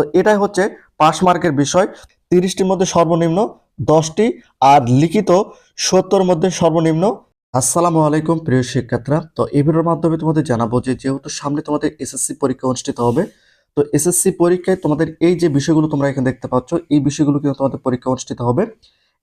তো এটাই হচ্ছে পাস মার্কের বিষয়। তিরিশটির মধ্যে সর্বনিম্ন দশটি আর লিখিত সত্তর মধ্যে সর্বনিম্ন আসসালামু আলাইকুম প্রিয় শিক্ষার্থীরা। তো এই ভিডিওর মাধ্যমে তোমাদের জানাব যে যেহেতু সামনে তোমাদের এসএসসি পরীক্ষা অনুষ্ঠিত হবে, তো এসএসসি পরীক্ষায় তোমাদের এই যে বিষয়গুলো তোমরা এখানে দেখতে পাচ্ছ, এই বিষয়গুলো কিন্তু তোমাদের পরীক্ষা অনুষ্ঠিত হবে।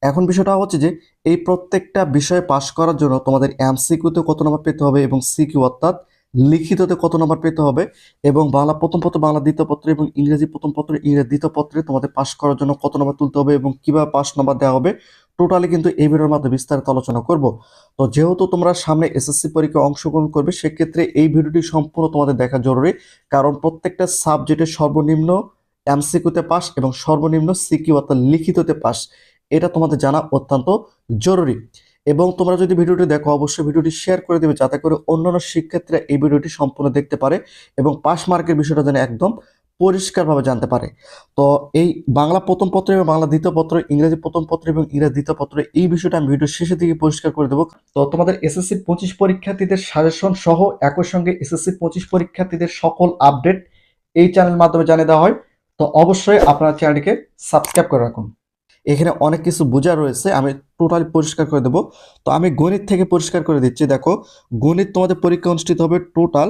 এখন বিষয়টা হচ্ছে যে এই প্রত্যেকটা বিষয়ে পাশ করার জন্য তোমাদের এমসিকিউতে কত নম্বর পেতে হবে এবং সিকিউ অর্থাৎ লিখিততে কত নম্বর পেতে হবে এবং বাংলা প্রথম পত্র, বাংলা দ্বিতীয় পত্র এবং ইংরেজি প্রথম পত্র, ইংরেজি দ্বিতীয় পত্রে তোমাদের পাশ করার জন্য কত নম্বর তুলতে হবে এবং কীভাবে পাস নম্বর দেওয়া হবে টোটালি কিন্তু এই ভিডিওর মাধ্যমে বিস্তারিত আলোচনা করব। তো যেহেতু তোমরা সামনে এসএসসি পরীক্ষায় অংশগ্রহণ করবে, সেক্ষেত্রে এই ভিডিওটি সম্পূর্ণ তোমাদের দেখা জরুরি। কারণ প্রত্যেকটা সাবজেক্টের সর্বনিম্ন এমসিকিউতে পাস এবং সর্বনিম্ন সিকিউ অর্থাৎ লিখিততে পাস এটা তোমাদের জানা অত্যন্ত জরুরি। এবং তোমরা যদি ভিডিওটি দেখো, অবশ্যই ভিডিওটি শেয়ার করে দেবে যাতে করে অন্যান্য শিক্ষার্থীরা এই ভিডিওটি সম্পূর্ণ দেখতে পারে এবং পাস মার্কের বিষয়টা যেন একদম পরিষ্কারভাবে জানতে পারে। তো এই বাংলা প্রথম পত্র এবং বাংলা দ্বিতীয় পত্র, ইংরেজি প্রথম পত্র এবং ইংরেজি দ্বিতীয় পত্র, এই বিষয়টা আমি ভিডিও শেষের দিকে পরিষ্কার করে দেবো। তো তোমাদের এসএসসি পঁচিশ পরীক্ষার্থীদের সাজেশন সহ একই সঙ্গে এসএসসি পঁচিশ পরীক্ষার্থীদের সকল আপডেট এই চ্যানেল মাধ্যমে জানিয়ে দেওয়া হয়। তো অবশ্যই আপনার চ্যানেলটিকে সাবস্ক্রাইব করে রাখুন। এখানে অনেক কিছু বোঝা রয়েছে, আমি টোটালি পরিষ্কার করে দেবো। তো আমি গণিত থেকে পরিষ্কার করে দিচ্ছি, দেখো, গণিত তোমাদের পরীক্ষা অনুষ্ঠিত হবে টোটাল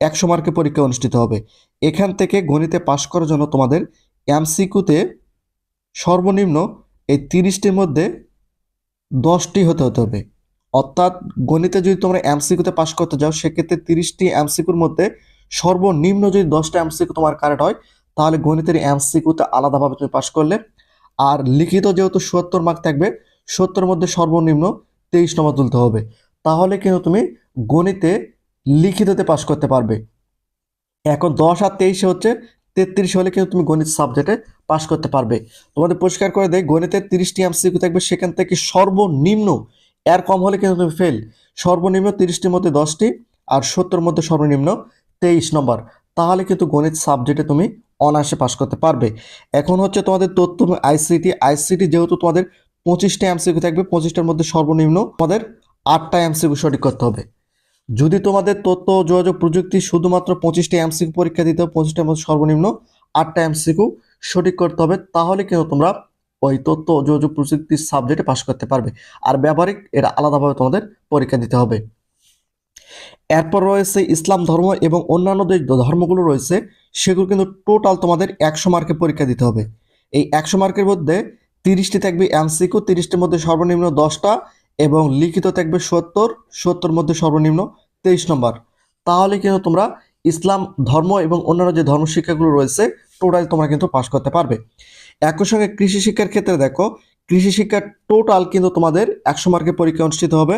একশো মার্কের পরীক্ষা অনুষ্ঠিত হবে। এখান থেকে গণিতে পাশ করার জন্য তোমাদের এমসিকিউতে সর্বনিম্ন এই তিরিশটির মধ্যে দশটি হতে হতে হবে। অর্থাৎ গণিতে যদি তোমরা এমসিকিউতে পাশ করতে যাও, সেক্ষেত্রে তিরিশটি এমসিকিউর মধ্যে সর্বনিম্ন যদি দশটা এমসিকিউ তোমার কারেক্ট হয়, তাহলে গণিতের এমসিকিউতে আলাদাভাবে তুমি পাশ করলে আর লিখিত যেহেতু সত্তর মার্ক থাকবে সত্তর মধ্যে সর্বনিম্ন তেইশ নম্বর তুলতে হবে। তাহলে কিন্তু তুমি গণিতে লিখিততে পাশ করতে পারবে। এখন দশ আর তেইশে হচ্ছে তেত্রিশ হলে কিন্তু তুমি গণিত সাবজেক্টে পাশ করতে পারবে। তোমাদের পরিষ্কার করে দেয় গণিতের তিরিশটি এমসিকিউ থাকবে, সেখান থেকে সর্বনিম্ন এর কম হলে কিন্তু তুমি ফেল সর্বনিম্ন তিরিশটির মধ্যে দশটি আর সত্তর মধ্যে সর্বনিম্ন তেইশ নম্বর তাহলে কিন্তু গণিত সাবজেক্টে তুমি অনায়াসে পাশ করতে পারবে। এখন হচ্ছে তোমাদের তথ্য আইসিটি আইসিটি যেহেতু তোমাদের পঁচিশটা এমসিকিউ থাকবে, পঁচিশটার মধ্যে সর্বনিম্ন তোমাদের আটটা এমসিকিউ সঠিক করতে হবে। যদি তোমাদের তথ্য, যোগাযোগ প্রযুক্তি শুধুমাত্র পঁচিশটা এমসিকিউ পরীক্ষা দিতে হবে, পঁচিশটার মধ্যে সর্বনিম্ন আটটা এমসিকিউ সঠিক করতে হবে, তাহলে কিন্তু তোমরা ওই তথ্য, যোগাযোগ প্রযুক্তির সাবজেক্টে পাশ করতে পারবে। আর ব্যবহারিক এটা আলাদাভাবে তোমাদের পরীক্ষা দিতে হবে। এরপর রয়েছে ইসলাম ধর্ম এবং অন্যান্য যে ধর্মগুলো রয়েছে, সেগুলো কিন্তু টোটাল তোমাদের একশো মার্কের পরীক্ষা দিতে হবে। এই একশো মার্কের মধ্যে তিরিশটি থাকবে এমসিকিউ তিরিশটির মধ্যে সর্বনিম্ন দশটা এবং লিখিত থাকবে সত্তর সত্তর মধ্যে সর্বনিম্ন তেইশ নম্বর। তাহলে কিন্তু তোমরা ইসলাম ধর্ম এবং অন্যান্য যে ধর্ম শিক্ষাগুলো রয়েছে টোটাল তোমরা কিন্তু পাশ করতে পারবে। একই সঙ্গে কৃষি শিক্ষার ক্ষেত্রে দেখো, কৃষি শিক্ষার টোটাল কিন্তু তোমাদের একশো মার্কের পরীক্ষা অনুষ্ঠিত হবে।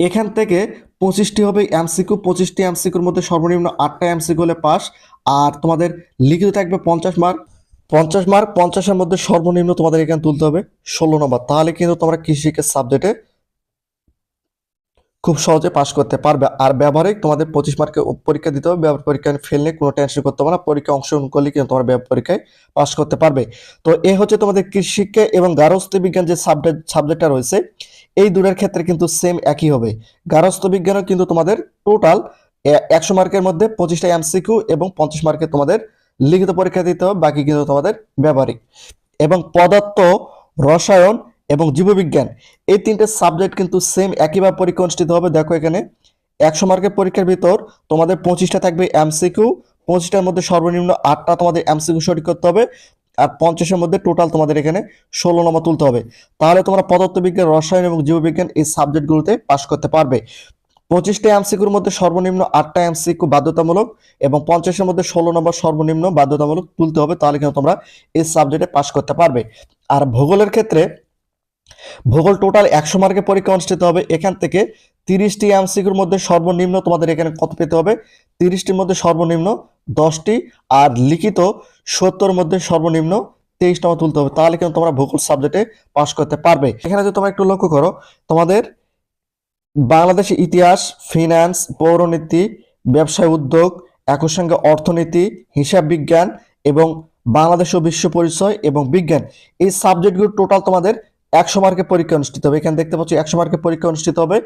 এখান থেকে পঁচিশটি হবে এমসিকিউ, পঁচিশটি এমসিকিউর মধ্যে সর্বনিম্ন আটটা এমসিকিউ হলে পাস। আর তোমাদের লিখিত থাকবে পঞ্চাশ মার্ক। পঞ্চাশ মার্ক, পঞ্চাশের মধ্যে সর্বনিম্ন তোমাদের এখানে তুলতে হবে ষোলো নম্বর। তাহলে কিন্তু তোমরা কৃষিকে সাবজেক্টে খুব সহজে পাশ করতে পারবে। আর ব্যবহারিক তোমাদের পঁচিশ মার্কে পরীক্ষা দিতে হবে। ব্যবহার পরীক্ষা ফেল নিয়ে কোনো টেনশন করতে হবে না। পরীক্ষা অংশগ্রহণ করলে কিন্তু তোমার ব্যবহার পরীক্ষায় পাশ করতে পারবে। তো এ হচ্ছে তোমাদের কৃষিকে এবং গার্হস্থ্য বিজ্ঞান যে সাবজেক্ট সাবজেক্টটা রয়েছে এই দুটার ক্ষেত্রে কিন্তু সেম একই হবে। গার্হস্থ্য বিজ্ঞানও কিন্তু তোমাদের টোটাল একশো মার্কের মধ্যে পঁচিশটা এমসিকিউ এবং পঞ্চাশ মার্কে তোমাদের লিখিত পরীক্ষা দিতে হবে, বাকি কিন্তু তোমাদের ব্যবহারিক। এবং পদার্থ, রসায়ন এবং জীববিজ্ঞান, এই তিনটে সাবজেক্ট কিন্তু সেম একইভাবে পরীক্ষা অনুষ্ঠিত হবে। দেখো এখানে, একশো মার্কের পরীক্ষার ভিতর তোমাদের পঁচিশটা থাকবে এমসিকিউ পঁচিশটার মধ্যে সর্বনিম্ন আটটা তোমাদের এমসিকিউ সঠিক করতে হবে। পঞ্চাশের মধ্যে টোটাল তোমাদের এখানে ষোলো নম্বর তুলতে হবে। তাহলে তোমরা পদার্থবিজ্ঞান, রসায়ন এবং জীববিজ্ঞান এই সাবজেক্টগুলোতে পাশ করতে পারবে। পঁচিশটা এমসিকিউর মধ্যে সর্বনিম্ন আটটা এমসিকিউ বাধ্যতামূলক এবং পঞ্চাশের মধ্যে ষোলো নম্বর সর্বনিম্ন বাধ্যতামূলক তুলতে হবে, তাহলে কিন্তু তোমরা এই সাবজেক্টে পাশ করতে পারবে। আর ভূগোলের ক্ষেত্রে ভূগোল টোটাল একশো মার্কের পরীক্ষা অনুষ্ঠিত হবে। এখান থেকে তিরিশটি এমসিকিউর মধ্যে সর্বনিম্ন তোমাদের এখানে কত পেতে হবে? তিরিশটির মধ্যে সর্বনিম্ন দশটি, আর লিখিত সত্তর মধ্যে সর্বনিম্ন তেইশ নম্বর তুলতে হবে। তাহলে কিন্তু তোমরা ভূগোল সাবজেক্টে পাশ করতে পারবে। এখানে যদি তোমরা একটু লক্ষ্য করো, তোমাদের বাংলাদেশের ইতিহাস ফিনান্স পৌরনীতি, ব্যবসায় উদ্যোগ, একই সঙ্গে অর্থনীতি, হিসাব বিজ্ঞান এবং বাংলাদেশ ও বিশ্ব পরিচয় এবং বিজ্ঞান। এই সাবজেক্টগুলো টোটাল তোমাদের একশো মার্কের পরীক্ষা অনুষ্ঠিত হবে। এখানে দেখতে পাচ্ছি একশো মার্কের পরীক্ষা অনুষ্ঠিত হবে।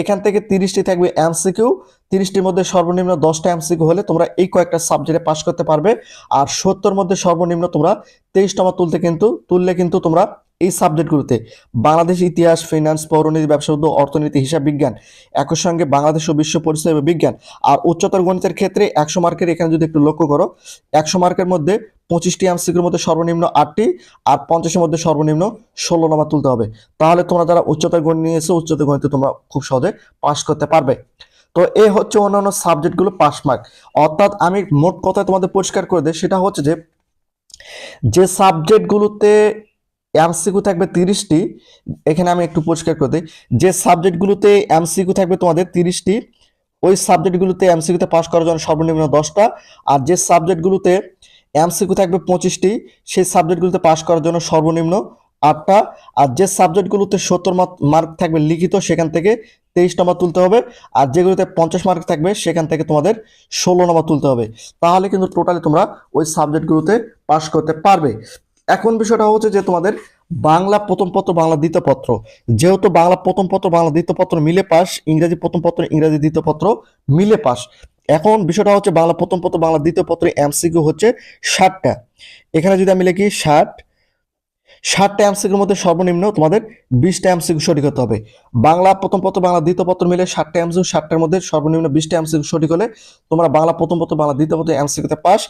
এখান থেকে তিরিশটি থাকবে এমসিকিউ তিরিশটির মধ্যে সর্বনিম্ন দশটা এমসিকিউ হলে তোমরা এই কয়েকটা সাবজেক্টে পাশ করতে পারবে। আর সত্তর মধ্যে সর্বনিম্ন তোমরা তেইশ নম্বর তুলতে কিন্তু, তুললে কিন্তু তোমরা এই সাবজেক্টগুলোতে বাংলাদেশ ইতিহাস ফিনান্স পৌরনীতি, ব্যবসা উদ্যোগ, অর্থনীতি, হিসাব বিজ্ঞান একই সঙ্গে বাংলাদেশ ও বিশ্ব পরিচয় বিজ্ঞান। আর উচ্চতর গণিতের ক্ষেত্রে একশো মার্কের এখানে যদি একটু লক্ষ্য করো, একশো মার্কের মধ্যে পঁচিশটি এমসিকিউর মধ্যে সর্বনিম্ন আটটি আর পঞ্চাশের মধ্যে সর্বনিম্ন ষোলো নম্বর তুলতে হবে। তাহলে তোমরা যারা উচ্চতর গণিত নিয়ে এসে উচ্চতর গণিতে তোমরা খুব সহজে পাস করতে পারবে। তো এই হচ্ছে অন্যান্য সাবজেক্টগুলো পাস মার্ক অর্থাৎ আমি মোট কথা তোমাদের পরিষ্কার করে দেয় সেটা হচ্ছে যে যে সাবজেক্টগুলোতে এমসিকিউ থাকবে তিরিশটি, এখানে আমি একটু পরিষ্কার করে দিই, যে সাবজেক্টগুলোতে এমসিকিউ থাকবে তোমাদের তিরিশটি, ওই সাবজেক্টগুলোতে এমসিকিউতে পাস করার জন্য সর্বনিম্ন দশটা, আর যে সাবজেক্টগুলোতে এমসিকিউ থাকবে পঁচিশটি। সেই সাবজেক্টগুলোতে পাস করার জন্য সর্বনিম্ন আটটা। আর যে সাবজেক্টগুলোতে সত্তর মার্ক থাকবে লিখিত, সেখান থেকে তেইশ নম্বর তুলতে হবে। আর যেগুলোতে পঞ্চাশ মার্ক থাকবে, সেখান থেকে তোমাদের ষোলো নম্বর তুলতে হবে। তাহলে কিন্তু টোটালি তোমরা ওই সাবজেক্টগুলোতে পাস করতে পারবে। এখন বিষয়টা হচ্ছে যে তোমাদের বাংলা প্রথম পত্র, বাংলা দ্বিতীয় পত্র। যেহেতু বাংলা প্রথম পত্র, বাংলা দ্বিতীয় পত্র মিলে পাস, ইংরেজি প্রথম পত্র, ইংরেজি দ্বিতীয় পত্র মিলে পাস। এখন বিষয়টা হচ্ছে বাংলা, প্রথম পত্র বাংলা, দ্বিতীয় পত্রে এমসিকিউ হচ্ছে ষাটটা। এখানে যদি আমি লিখি ষাট, ষাটটা এমসিকিউর মধ্যে সর্বনিম্ন তোমাদের বিশটা এমসিকিউ সঠিক হতে হবে। বাংলা, প্রথম পত্র, বাংলা, দ্বিতীয় পত্র মিলে ষাটটা এমসিকিউ, ষাটটার মধ্যে সর্বনিম্ন বিশটা এমসিকিউ সঠিক হলে তোমরা বাংলা, প্রথম পত্র, বাংলা, দ্বিতীয় পত্র এমসিকিউতে পাস।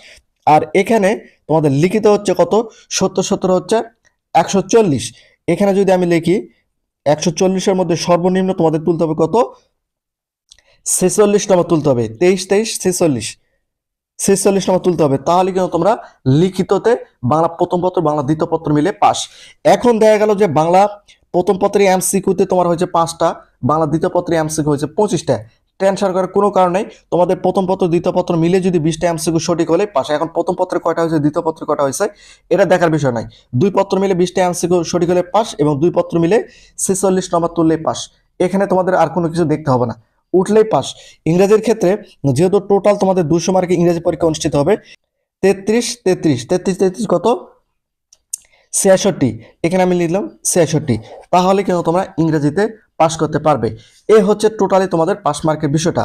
আর এখানে তোমাদের লিখিত হচ্ছে কত? সত্তর সত্তর হচ্ছে একশো চল্লিশ। এখানে যদি আমি লিখি একশো চল্লিশের মধ্যে সর্বনিম্ন তোমাদের তুলতে হবে কত? ছেচল্লিশ নম্বর তুলতে হবে। তেইশ তেইশ, ছেচল্লিশ। ছেচল্লিশ নম্বর তুলতে হবে। তাহলে কিন্তু তোমরা লিখিততে বাংলা প্রথম পত্র, বাংলা দ্বিতীয় পত্র মিলে পাস। এখন দেখা গেল যে বাংলা প্রথম পত্রে এমসিকিউতে তোমার হয়েছে পাঁচটা, বাংলা দ্বিতীয় পত্রে এমসিকিউ হয়েছে পঁচিশটা। টেনশন করার কোনো কারণ নেই। তোমাদের প্রথম পত্র, দ্বিতীয় পত্র মিলে যদি বিশটা এমসিকিউ সঠিক হলে পাশে এখন প্রথম পত্রে কয়টা হয়েছে, দ্বিতীয় পত্রে কয়টা হয়েছে, এটা দেখার বিষয় নাই। দুই পত্র মিলে বিশটা এমসিকিউ সঠিক হলে পাস এবং দুই পত্র মিলে ছেচল্লিশ নম্বর তুললে পাস। এখানে তোমাদের আর কোনো কিছু দেখতে হবে না। উঠলেই পাস। ইংরেজির ক্ষেত্রে যেহেতু টোটাল তোমাদের দুশো মার্কে ইংরেজি পরীক্ষা অনুষ্ঠিত হবে, তেত্রিশ তেত্রিশ তেত্রিশ তেত্রিশ কত? ছিয়াষট্টি। এখানে আমি লিখলাম ছিয়াষট্টি। তাহলে কিন্তু তোমরা ইংরেজিতে পাস করতে পারবে। এ হচ্ছে টোটালি তোমাদের পাস মার্কের বিষয়টা।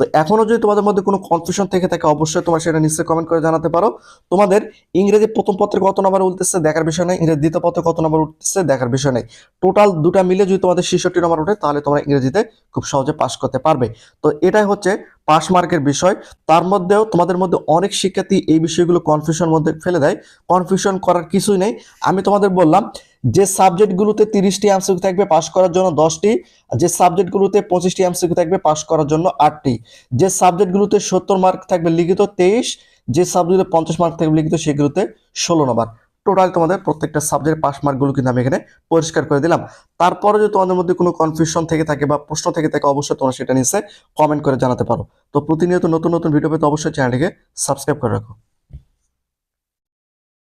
তো এখনও যদি তোমাদের মধ্যে কোনো কনফিউশন থেকে থাকে, অবশ্যই তোমরা সেটা নিশ্চয়ই কমেন্ট করে জানাতে পারো। তোমাদের ইংরেজি প্রথম পত্রে কত নম্বর উঠতেছে দেখার বিষয় নেই, ইংরেজি দ্বিতীয় পত্রে কত নম্বর উঠতেছে দেখার বিষয় নেই। টোটাল দুটা মিলে যদি তোমাদের ছেষট্টি নম্বর ওঠে, তাহলে তোমরা ইংরেজিতে খুব সহজে পাস করতে পারবে। তো এটাই হচ্ছে পাস মার্কের বিষয়। তার মধ্যেও তোমাদের মধ্যে অনেক শিক্ষার্থী এই বিষয়গুলো কনফিউশন মধ্যে ফেলে দেয়। কনফিউশন করার কিছুই নেই। আমি তোমাদের বললাম যে সাবজেক্টগুলোতে তিরিশটি এমসিকিউ থাকবে পাস করার জন্য দশটি যে সাবজেক্টগুলোতে পঁচিশটি এমসিকিউ থাকবে পাস করার জন্য আটটি। যে সাবজেক্টগুলোতে সত্তর মার্ক থাকবে লিখিত তেইশ, যে সাবজেক্টে পঞ্চাশ মার্ক থাকবে লিখিত সেগুলোতে ষোলো নম্বর টোটাল তোমাদের প্রত্যেকটা সাবজেক্ট পাস মার্কগুলো কিন্তু আমি এখানে পরিষ্কার করে দিলাম। তারপরে যদি তোমাদের মধ্যে কোনো কনফিউশন থেকে থাকে বা প্রশ্ন থেকে থাকে, অবশ্যই তোমরা সেটা নিচে কমেন্ট করে জানাতে পারো। তো প্রতিনিয়ত নতুন নতুন ভিডিও পেতে অবশ্যই চ্যানেলটিকে সাবস্ক্রাইব করে রাখো।